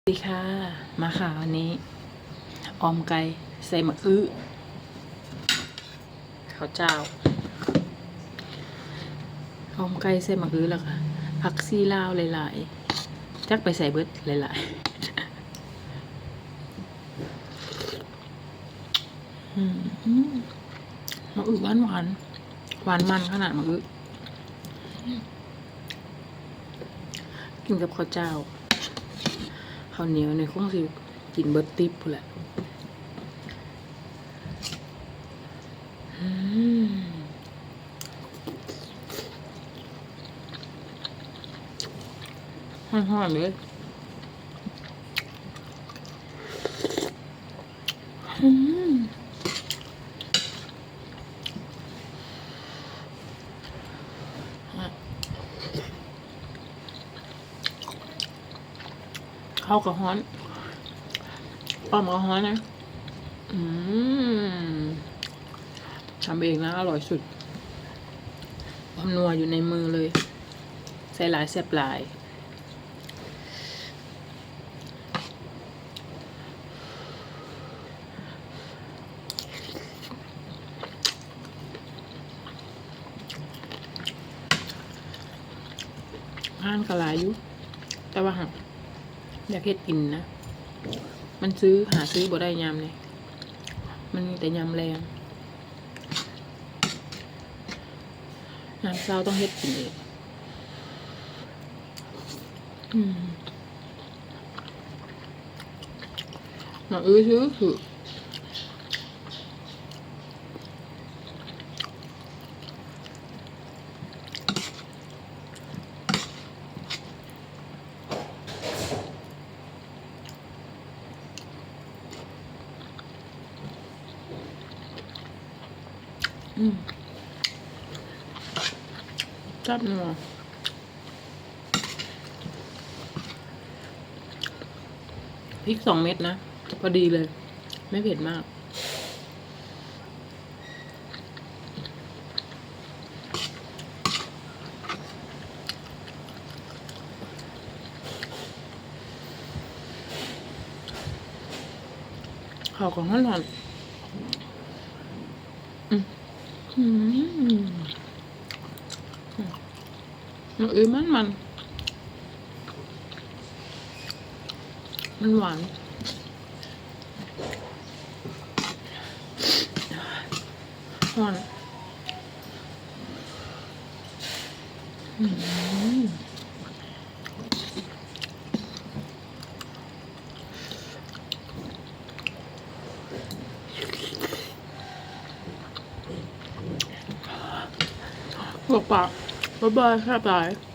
สวัสดีค่ะ มาค่ะวันนี้ ออมไก่ใส่มะอื้อข้าวเจ้า ออมไก่ใส่มะอื้อแล้วค่ะผักซีลาวหลายๆจักไปใส่เบิดหลายๆอืมมะอื้อหวานหวานหวานมันขนาดมะอื้อกินกับข้าวเจ้า ข้าวเหนียวในคงสิกินเบิร์ติปพู้แหละอืมหอมๆเลยอืมเข้ากับฮ้อนป้อมก็ฮ้อนนะ อืมทำเองนะอร่อยสุดความนัวอยู่ในมือเลย ใส่หลายแซ่บหลายห้านกะหลายอยู่แต่ว่าหัก อยากเฮ็ดกินนะ มันซื้อหาซื้อบ่ได้ยำเลยมันมีแต่ยำแรงยำเช้าต้องเฮ็ดกินเองอืมมาอื้อซื้อคือ จับหนัวพริกสองเม็ดนะพอดีเลย ไม่เผ็ดมากข้าวของร้อนร้อนอืม อืมอืมอือมันมัน มันหวานหวานอืม บอกปากบ๊ายบายครับบาย